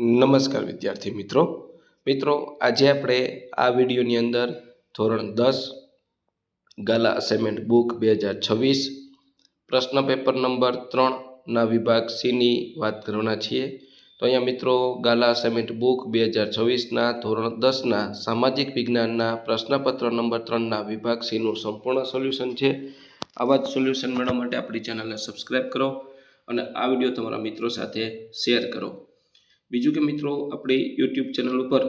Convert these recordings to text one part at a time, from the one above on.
નમસ્કાર વિદ્યાર્થી મિત્રો. મિત્રો, આજે આપણે આ વિડીયોની અંદર ધોરણ દસ, ગાલા અસાઇનમેન્ટ બુક બે હજાર છવ્વીસ, પ્રશ્ન પેપર નંબર ત્રણના વિભાગ સીની વાત કરવાના છીએ. તો અહીંયા મિત્રો, ગાલા અસાઇનમેન્ટ બુક બે હજાર છવ્વીસના ધોરણ દસના સામાજિક વિજ્ઞાનના પ્રશ્નપત્ર નંબર ત્રણના વિભાગ સીનું સંપૂર્ણ સોલ્યુશન છે. આવા જ સોલ્યુશન મેળવવા માટે આપણી ચેનલને સબસ્ક્રાઈબ કરો અને આ વીડિયો તમારા મિત્રો સાથે શેર કરો. બીજું કે મિત્રો, આપણી યુટ્યુબ ચેનલ ઉપર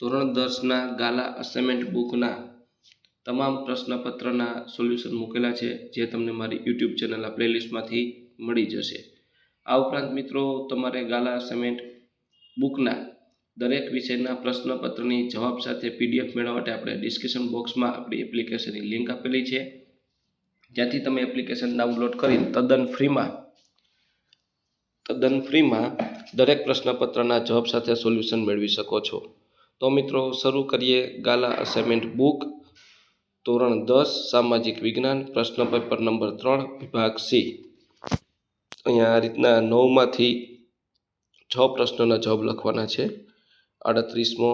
ધોરણ દસના ગાલા અસાઇનમેન્ટ બુકના તમામ પ્રશ્નપત્રના સોલ્યુશન મૂકેલા છે, જે તમને મારી યુટ્યુબ ચેનલના પ્લેલિસ્ટમાંથી મળી જશે. આ ઉપરાંત મિત્રો, તમારે ગાલા અસાઇનમેન્ટ બુકના દરેક વિષયના પ્રશ્નપત્રની જવાબ સાથે પીડીએફ મેળવવા માટે આપણે ડિસ્ક્રિપ્શન બોક્સમાં આપણી એપ્લિકેશનની લિંક આપેલી છે. જ્યાંથી તમે એપ્લિકેશન ડાઉનલોડ કરી તદ્દન ફ્રીમાં તદ્દન ફ્રીમાં દરેક પ્રશ્નપત્રના જવાબ સાથે સોલ્યુશન મેળવી શકો છો. તો મિત્રો, શરૂ કરીએ ગાલા અસાઇનમેન્ટ બુક ધોરણ દસ, સામાજિક વિજ્ઞાન, પ્રશ્ન પેપર નંબર ત્રણ, વિભાગ સી. અહીંયા આ રીતના નવમાંથી છ પ્રશ્નોના જવાબ લખવાના છે. આડત્રીસમો,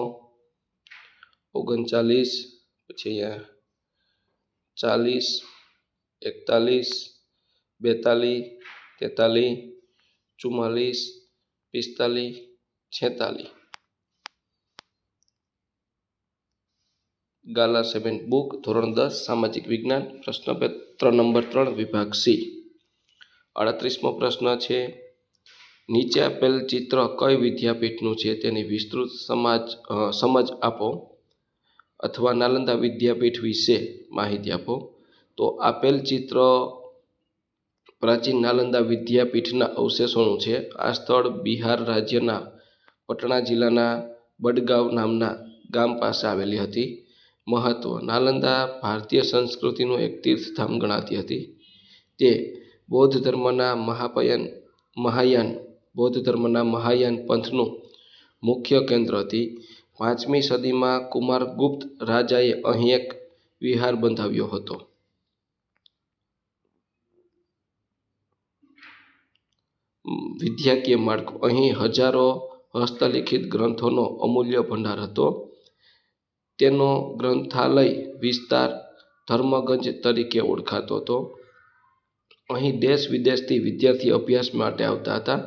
ઓગણચાલીસ, પછી અહીંયા ચાલીસ, એકતાલીસ, બેતાલીસ, તેતાલીસ ચુમ્માલીસ પિસ્તાલીસ છેતાલીસ ગાલા સેવન બુક ધોરણ દસ સામાજિક વિજ્ઞાન પ્રશ્નપત્ર નંબર ત્રણ વિભાગ સી અડત્રીસમો પ્રશ્ન છે નીચે આપેલ ચિત્ર કઈ વિદ્યાપીઠનું છે તેની વિસ્તૃત સમાજ સમજ આપો અથવા નાલંદા વિદ્યાપીઠ વિશે માહિતી આપો. તો આપેલ ચિત્ર પ્રાચીન નાલંદા વિદ્યાપીઠના અવશેષોનું છે. આ સ્થળ બિહાર રાજ્યના પટણા જિલ્લાના બડગાંવ નામના ગામ પાસે આવેલી હતી. મહત્વ, નાલંદા ભારતીય સંસ્કૃતિનું એક તીર્થધામ ગણાતી હતી. તે બૌદ્ધ ધર્મના મહાપયન, મહાયાન, બૌદ્ધ ધર્મના મહાયાન પંથનું મુખ્ય કેન્દ્ર હતી. પાંચમી સદીમાં કુમારગુપ્ત રાજાએ અહીં એક વિહાર બંધાવ્યો હતો. વિદ્યાકીય માળખું અહીં હજારો હસ્તલિખિત ગ્રંથોનો અમૂલ્ય ભંડાર હતો. તેનો ગ્રંથાલય વિસ્તાર ધર્મગંજ તરીકે ઓળખાતો હતો. અહીં દેશ વિદેશથી વિદ્યાર્થી અભ્યાસ માટે આવતા હતા.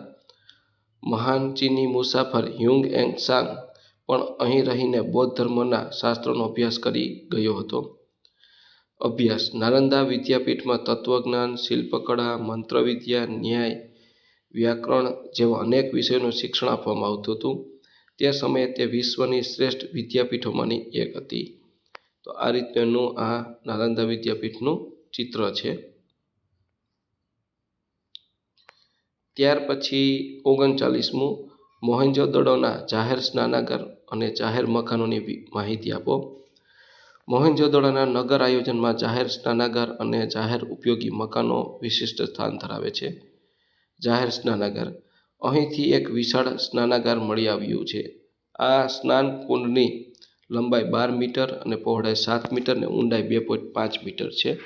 મહાન ચીની મુસાફર હ્યુંગ એંગ સાંગ પણ અહીં રહીને બૌદ્ધ ધર્મના શાસ્ત્રોનો અભ્યાસ કરી ગયો હતો. અભ્યાસ. નાલંદા વિદ્યાપીઠમાં તત્વજ્ઞાન, શિલ્પકળા, મંત્રવિદ્યા, ન્યાય વ્યાકરણ જેવા અનેક વિષયોનું શિક્ષણ આપવામાં આવતું હતું. તે સમયે તે વિશ્વની શ્રેષ્ઠ વિદ્યાપીઠોમાંની એક હતી. તો આ રીતનું આ નાલંદા વિદ્યાપીઠનું ચિત્ર છે. ત્યાર પછી ઓગણચાલીસમું મોહેન્જોદડોના જાહેર સ્નાનાગર અને જાહેર મકાનોની માહિતી આપો. મોહેન્જોદડોના નગર આયોજનમાં જાહેર સ્નાનાગર અને જાહેર ઉપયોગી મકાનો વિશિષ્ટ સ્થાન ધરાવે છે. જાહેર સ્નાનાગાર. અહીંથી એક વિશાળ સ્નાનાગાર મળી આવ્યું છે. આ સ્નાન કુંડની લંબાઈ બાર મીટર અને પહોળાઈ સાત મીટર અને ઊંડાઈ બે પોઈન્ટ પાંચ મીટર છે.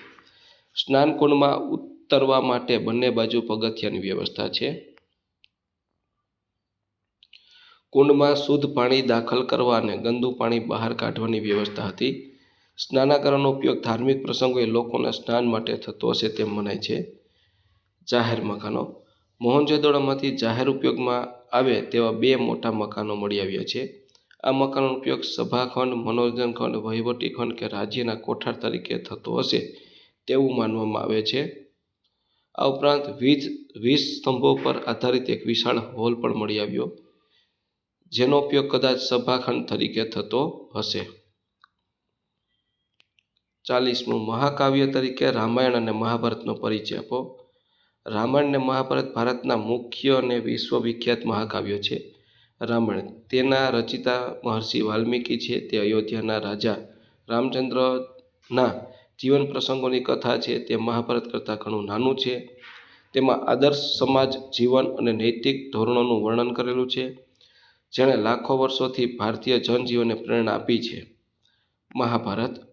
સ્નાન કુંડમાં ઉતરવા માટે બંને બાજુ પગથિયાની વ્યવસ્થા છે. કુંડમાં શુદ્ધ પાણી દાખલ કરવા અને ગંદુ પાણી બહાર કાઢવાની વ્યવસ્થા હતી. સ્નાનાકરણનો ઉપયોગ ધાર્મિક પ્રસંગોએ લોકોના સ્નાન માટે થતો હશે તેમ મનાય છે. જાહેર મકાનો. મોહનજોદડોમાંથી જાહેર ઉપયોગમાં આવે તેવા બે મોટા મકાનો મળી આવ્યા છે. આ મકાનોનો ઉપયોગ સભાખંડ, મનોરંજન ખંડ, વહીવટી ખંડ કે રાજ્યના કોઠાર તરીકે થતો હશે તેવું માનવામાં આવે છે. આ ઉપરાંત વીજ વીજ સ્તંભો પર આધારિત એક વિશાળ હોલ પણ મળી આવ્યો, જેનો ઉપયોગ કદાચ સભાખંડ તરીકે થતો હશે. ચાલીસમું મહાકાવ્ય તરીકે રામાયણ અને મહાભારતનો પરિચય આપો. રામાયણ અને મહાભારત ભારતના મુખ્ય અને વિશ્વવિખ્યાત મહાકાવ્યો છે. રામાયણ, તેના રચિતા મહર્ષિ વાલ્મીકી છે, તે અયોધ્યાના રાજા રામચંદ્રના જીવન પ્રસંગોની કથા છે, તે મહાભારત કરતાં ઘણું નાનું છે. તેમાં આદર્શ સમાજ, જીવન અને નૈતિક ધોરણોનું વર્ણન કરેલું છે, જેણે લાખો વર્ષોથી ભારતીય જનજીવનને પ્રેરણા આપી છે. મહાભારત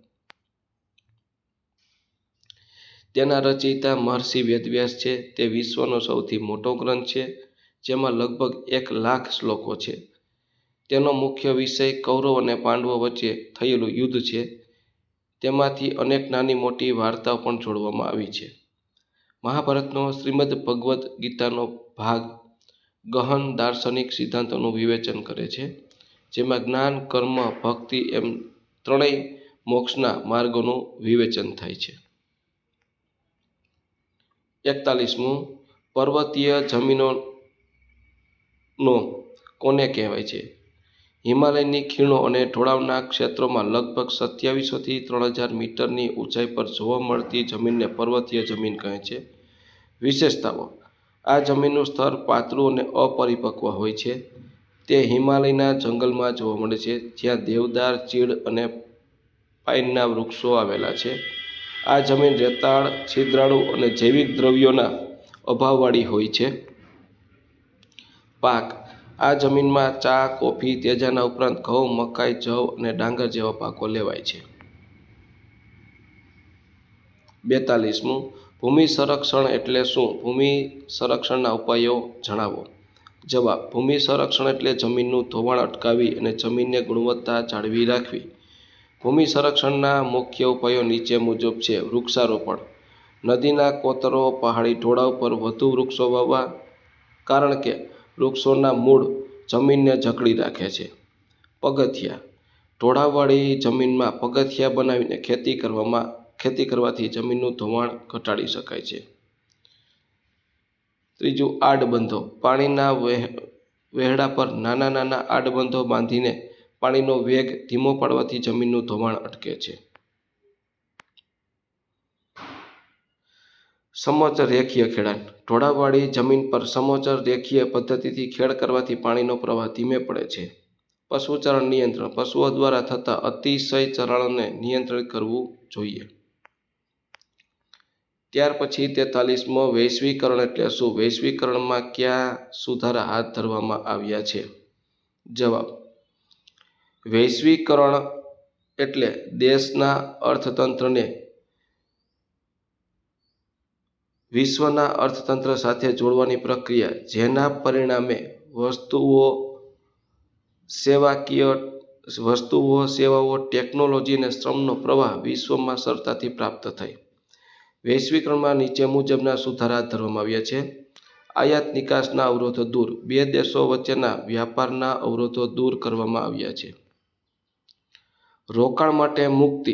તેના રચયિતા મહર્ષિ વેદવ્યાસ છે. તે વિશ્વનો સૌથી મોટો ગ્રંથ છે, જેમાં લગભગ એક લાખ શ્લોકો છે. તેનો મુખ્ય વિષય કૌરવ અને પાંડવો વચ્ચે થયેલું યુદ્ધ છે. તેમાંથી અનેક નાની મોટી વાર્તાઓ પણ જોડવામાં આવી છે. મહાભારતનો શ્રીમદ ભગવદ્ ગીતાનો ભાગ ગહન દાર્શનિક સિદ્ધાંતોનું વિવેચન કરે છે, જેમાં જ્ઞાન, કર્મ, ભક્તિ એમ ત્રણેય મોક્ષના માર્ગોનું વિવેચન થાય છે. એકતાલીસમું પર્વતીય જમીનોનો કોને કહેવાય છે? હિમાલયની ખીણો અને ઢોળાવના ક્ષેત્રોમાં લગભગ સત્યાવીસોથી ત્રણ હજાર મીટરની ઊંચાઈ પર જોવા મળતી જમીનને પર્વતીય જમીન કહે છે. વિશેષતાઓ. આ જમીનનું સ્તર પાતળું અને અપરિપક્વ હોય છે. તે હિમાલયના જંગલમાં જોવા મળે છે, જ્યાં દેવદાર, ચીડ અને પાઇનના વૃક્ષો આવેલા છે. આ જમીન રેતાળ, છિદ્રાળુ અને જૈવિક દ્રવ્યોના અભાવવાળી હોય છે. પાક. આ જમીનમાં ચા, કોફી, તેજાના ઉપરાંત ઘઉં, મકાઈ, જવ અને ડાંગર જેવા પાકો લેવાય છે. બેતાલીસમું. ભૂમિ સંરક્ષણ એટલે શું? ભૂમિ સંરક્ષણના ઉપાયો જણાવો. જવાબ. ભૂમિ સંરક્ષણ એટલે જમીનનું ધોવાણ અટકાવી અને જમીનને ગુણવત્તા જાળવી રાખવી. ભૂમિ સંરક્ષણના મુખ્ય ઉપાયો નીચે મુજબ છે. વૃક્ષારોપણ. નદીના કોતરો પહાડી ઢોળાવ ઉપર વધુ વૃક્ષો વાવવા કારણ કે વૃક્ષોના મૂળ જમીનને જકડી રાખે છે. પગથિયા. ઢોળાવવાળી જમીનમાં પગથિયા બનાવીને ખેતી કરવામાં, ખેતી કરવાથી જમીનનું ધોવાણ ઘટાડી શકાય છે. ત્રીજું, આડબંધો. પાણીના વહેડા પર નાના નાના આડબંધો બાંધીને પાણીનો વેગ ધીમો પાડવાથી જમીનનું ધોવાણ અટકે છે. સમોચર રેખીય ખેડાણ. ઢોળાવવાળી જમીન પર સમોચર રેખીય પદ્ધતિથી ખેડ કરવાથી પાણીનો પ્રવાહ ધીમે પડે છે. પશુચરણ નિયંત્રણ. પશુઓ દ્વારા થતા અતિશય ચરણને નિયંત્રિત કરવું જોઈએ. ત્યાર પછી તેતાલીસમો વૈશ્વિકરણ એટલે શું? વૈશ્વિકરણમાં કયા સુધારા હાથ ધરવામાં આવ્યા છે? જવાબ વૈશ્વિકરણ એટલે દેશના અર્થતંત્રને વિશ્વના અર્થતંત્ર સાથે જોડવાની પ્રક્રિયા, જેના પરિણામે વસ્તુઓ સેવાકીય વસ્તુઓ, સેવાઓ, ટેકનોલોજી અને શ્રમનો પ્રવાહ વિશ્વમાં સરળતાથી પ્રાપ્ત થઈ. વૈશ્વિકરણમાં નીચે મુજબના સુધારા ધરવામાં આવ્યા છે. આયાત નિકાસના અવરોધો દૂર, બે દેશો વચ્ચેના વ્યાપારના અવરોધો દૂર કરવામાં આવ્યા છે. રોકાણ માટે મુક્તિ.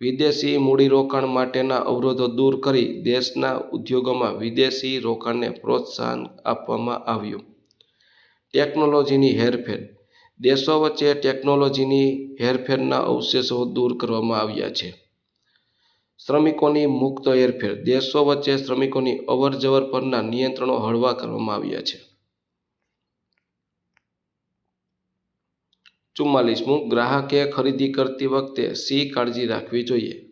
વિદેશી મૂડીરોકાણ માટેના અવરોધો દૂર કરી દેશના ઉદ્યોગોમાં વિદેશી રોકાણને પ્રોત્સાહન આપવામાં આવ્યું. ટેકનોલોજીની હેરફેર. દેશો વચ્ચે ટેકનોલોજીની હેરફેરના અવશેષો દૂર કરવામાં આવ્યા છે. શ્રમિકોની મુક્ત હેરફેર. દેશો વચ્ચે શ્રમિકોની અવરજવર પરના નિયંત્રણો હળવા કરવામાં આવ્યા છે. ચુમ્માલીસમું ગ્રાહકે ખરીદી કરતી વખતે સી કાળજી રાખવી જોઈએ.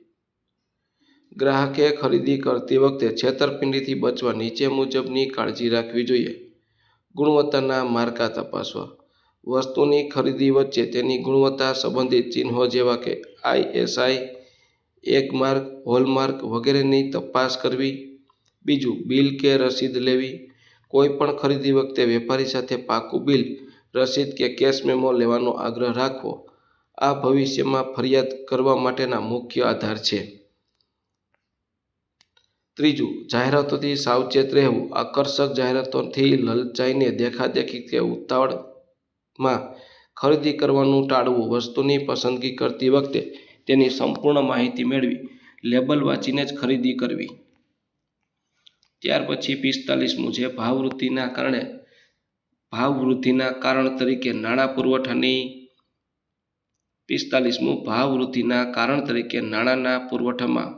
ગ્રાહકે ખરીદી કરતી વખતે છેતરપિંડીથી બચવા નીચે મુજબની કાળજી રાખવી જોઈએ. ગુણવત્તાના માર્કા તપાસવા. વસ્તુની ખરીદી વચ્ચે તેની ગુણવત્તા સંબંધિત ચિહ્નો જેવા કે આઈએસઆઈ એક માર્ક હોલમાર્ક વગેરેની તપાસ કરવી. બીજું, બિલ કે રસીદ લેવી. કોઈ પણ ખરીદી વખતે વેપારી સાથે પાકું બિલ રસીદ કે કેશ મેમો લેવાનો આગ્રહ રાખવો, આ ભવિષ્યમાં ફરિયાદ કરવા માટેના મુખ્ય આધાર છે. ત્રીજું, જાહેરાતોથી સાવચેત રહેવું. આકર્ષક જાહેરાતોથી લલચાઈને દેખાદેખી કે ઉતાવળમાં ખરીદી કરવાનું ટાળવું. વસ્તુની પસંદગી કરતી વખતે તેની સંપૂર્ણ માહિતી મેળવી, લેબલ વાંચીને જ ખરીદી કરવી. ત્યાર પછી પિસ્તાલીસમું જે ભાવવૃત્તિના કારણે ભાવવૃદ્ધિના કારણ તરીકે નાણાં પુરવઠાની પિસ્તાલીસમું ભાવવૃદ્ધિના કારણ તરીકે નાણાંના પુરવઠામાં